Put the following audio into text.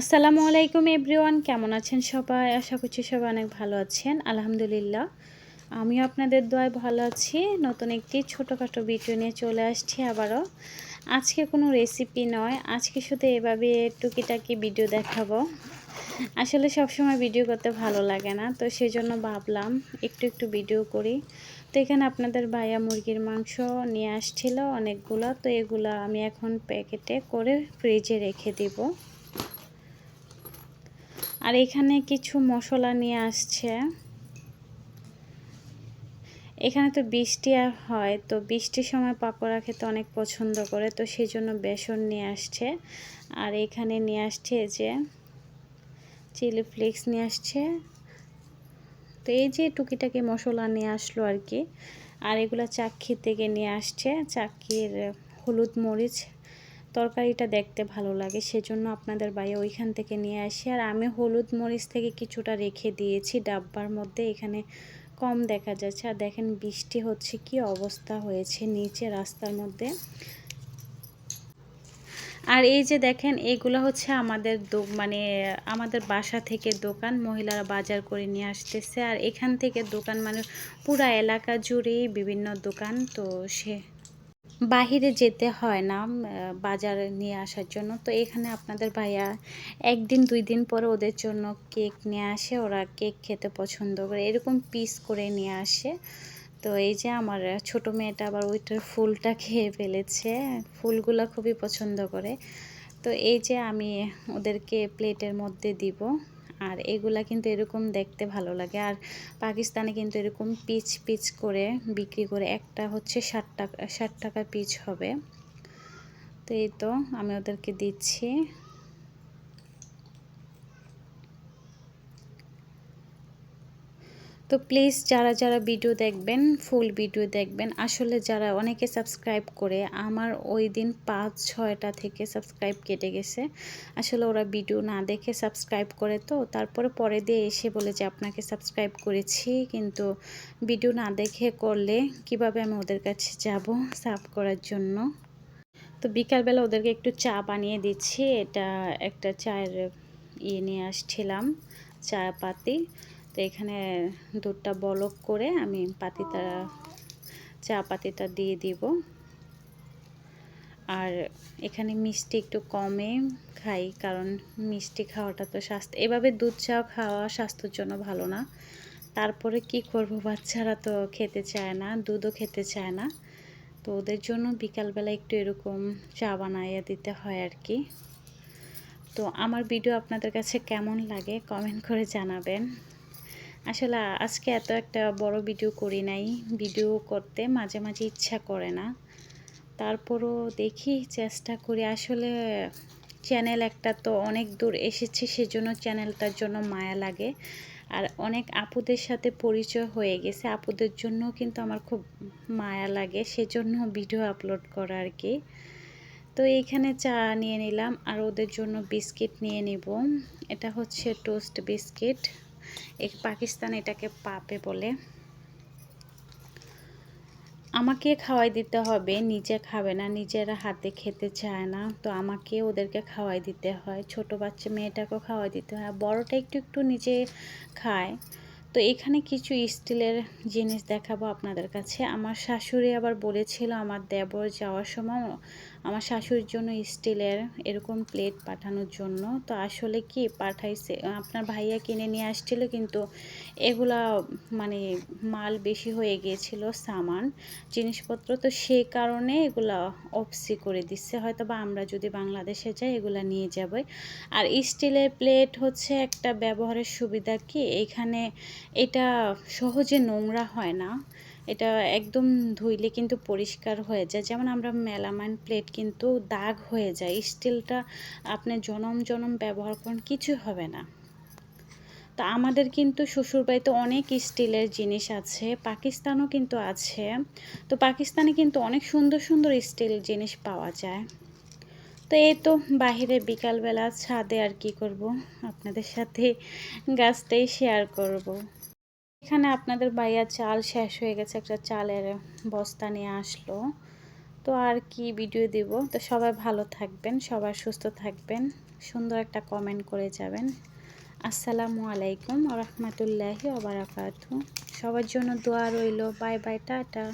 আসসালামু আলাইকুম এভরিওয়ান, কেমন আছেন সবাই? আশা করছি সবাই অনেক ভালো আছেন, আলহামদুলিল্লাহ। আমিও আপনাদের দোয়ায় ভালো আছি। নতুন একটি ছোটোখাটো ভিডিও নিয়ে চলে আসছি আবারও। আজকে কোনো রেসিপি নয়, আজকে শুধু এভাবে টুকিটাকি ভিডিও দেখাবো। আসলে সবসময় ভিডিও করতে ভালো লাগে না, তো সেই জন্য ভাবলাম একটু একটু ভিডিও করি। তো এখানে আপনাদের ভাইয়া মুরগির মাংস নিয়ে আসছিল অনেকগুলো, তো এগুলো আমি এখন প্যাকেটে করে ফ্রিজে রেখে দিব। আর এখানে কিছু মশলা নিয়ে আসছে। এখানে তো বৃষ্টি হয়, তো বৃষ্টির সময় পাকোড়া খেতে অনেক পছন্দ করে, তো সেই জন্য বেসন নিয়ে আসছে। আর এখানে নিয়ে আসছে যে চিলি ফ্লেক্স নিয়ে আসছে। তো এই যে টুকিটাকি মশলা নিয়ে আসলো আর কি। আর এগুলো চাক্ষি থেকে নিয়ে আসছে চাক্ষির হলুদ মরিচ তরকারিটা দেখতে ভালো লাগে, সেজন্য আপনাদের বাইরে ওইখান থেকে নিয়ে আসি। আর আমি হলুদ মরিচ থেকে কিছুটা রেখে দিয়েছি, ডাব্বার মধ্যে এখানে কম দেখা যাচ্ছে। আর দেখেন বৃষ্টি হচ্ছে, কি অবস্থা হয়েছে নিচে রাস্তার মধ্যে। আর এই যে দেখেন, এগুলো হচ্ছে আমাদের মানে আমাদের বাসা থেকে দোকান, মহিলারা বাজার করে নিয়ে আসতেছে। আর এখান থেকে দোকান মানে পুরা এলাকা জুড়েই বিভিন্ন দোকান, তো সে বাহিরে যেতে হয় না বাজারে নিয়ে আসার জন্য। তো এখানে আপনাদের ভাইয়া একদিন, দুই দিন পরে ওদের জন্য কেক নিয়ে আসে, ওরা কেক খেতে পছন্দ করে। এরকম পিস করে নিয়ে আসে। তো এই যে আমার ছোট মেয়েটা আবার ওইটার ফুলটা খেয়ে ফেলেছে। ফুলগুলো খুবই পছন্দ করে। তো এই যে আমি ওদেরকে প্লেটের মধ্যে দিব। আর এগুলা কিন্তু এরকম দেখতে ভালো লাগে। আর পাকিস্তানে কিন্তু এরকম পিচ পিচ করে বিক্রি করে একটা হচ্ছে ষাট টাকা ষাট টাকা পিচ হবে। তো এই তো আমি ওদেরকে দিচ্ছি। তো প্লিজ যারা যারা ভিডিও দেখবেন ফুল ভিডিও দেখবেন, আসলে যারা অনেকে সাবস্ক্রাইব করে, আমার ওই দিন পাঁচ, ছয়টা থেকে সাবস্ক্রাইব কেটে গেছে। আসলে ওরা ভিডিও না দেখে সাবস্ক্রাইব করে তো, তারপরে পরে দিয়ে এসে বলে যে আপনাকে সাবস্ক্রাইব করেছি, কিন্তু ভিডিও না দেখে করলে কীভাবে আমি ওদের কাছে যাব সাব করার জন্য? তো বিকালবেলা ওদেরকে একটু চা বানিয়ে দিচ্ছি, এটা একটা চায়ের ইয়ে নিয়ে আসছিলাম, চা পাতি। তো এখানে দুধটা বলক করে আমি পাতিটা, চা পাতিটা দিয়ে দিব। আর এখানে মিষ্টি একটু কমে খাই, কারণ মিষ্টি খাওয়াটা তো স্বাস্থ্য, এভাবে দুধ চা খাওয়া স্বাস্থ্যের জন্য ভালো না। তারপরে কি করব? বাচ্চারা তো খেতে চায় না, দুধও খেতে চায় না। তো ওদের জন্য বিকালবেলা একটু এরকম চা বানাইয়া দিতে হয় আর কি। তো আমার ভিডিও আপনাদের কাছে কেমন লাগে কমেন্ট করে জানাবেন। আসলে আজকে এত একটা বড় ভিডিও করি নাই। ভিডিও করতে মাঝে মাঝে ইচ্ছা করে না। তারপরও দেখি চেষ্টা করি। আসলে চ্যানেল একটা তো অনেক দূর এসেছি, সেজন্য চ্যানেলটার জন্য মায়া লাগে। আর অনেক আপুদের সাথে পরিচয় হয়ে গেছে। আপুদের জন্য কিন্তু আমার খুব মায়া লাগে, সেজন্য ভিডিও আপলোড করা আর কি। তো এইখানে চা নিয়ে নিলাম আর ওদের জন্য বিস্কিট নিয়ে নিব। এটা হচ্ছে টোস্ট বিস্কিট পাকিস্তান এটাকে পাপে বলে। আমাকে খাওয়াই দিতে হবে, নিজে খাবে না, নিজেরা হাতে খেতে চায় না, তো আমাকে ওদেরকে খাওয়াই দিতে হয়। ছোট বাচ্চা মেয়েটাকেও খাওয়াই দিতে হয় বড়টা একটু একটু নিজে খায়। তো এখানে কিছু স্টিলের জিনিস দেখাবো আপনাদের কাছে। আমার শাশুড়ি আবার বলেছিল আমার দেবর যাওয়ার সময় আমার শাশুড়ির জন্য স্টিলের এরকম প্লেট পাঠানোর জন্য। তো আসলে কি পাঠাইছে? আপনার ভাইয়া কিনে নিয়ে আসছিল কিন্তু এগুলা মানে মাল বেশি হয়ে গিয়েছিল সামান, জিনিসপত্র। তো সেই কারণে এগুলা অফসি করে দিচ্ছে। হয়তো বা আমরা যদি বাংলাদেশে যাই এগুলা নিয়ে যাবই। আর স্টিলের প্লেট হচ্ছে একটা ব্যবহারের সুবিধা কি? এখানে এটা সহজে নোংরা হয় না। এটা একদম ধুইলে কিন্তু পরিষ্কার হয়ে যায়। যেমন আমরা মেলামাইন প্লেট কিন্তু দাগ হয়ে যায়, স্টিলটা আপনি জনম জনম ব্যবহার করেন, কিছু হবে না। তো আমাদের কিন্তু শ্বশুরবাড়িতে অনেক স্টিলের জিনিস আছে, পাকিস্তানও কিন্তু আছে। তো পাকিস্তানে কিন্তু অনেক সুন্দর সুন্দর স্টিল জিনিস পাওয়া যায়। তো এই তো বাহিরে বিকালবেলা ছাদে আর কি করব। আপনাদের সাথে গাছটাই শেয়ার করব। এখানে আপনাদের বাইয়া চাল শেষ হয়ে গেছে, একটা চালের বস্তা নিয়ে আসলো। তো আর কি ভিডিও দেব? তো সবাই ভালো থাকবেন, সবাই সুস্থ থাকবেন, সুন্দর একটা কমেন্ট করে যাবেন। আসসালামু আলাইকুম রহমতুল্লাহি ওবরাকাতু সবার জন্য দোয়া রইল। Bye bye, tata.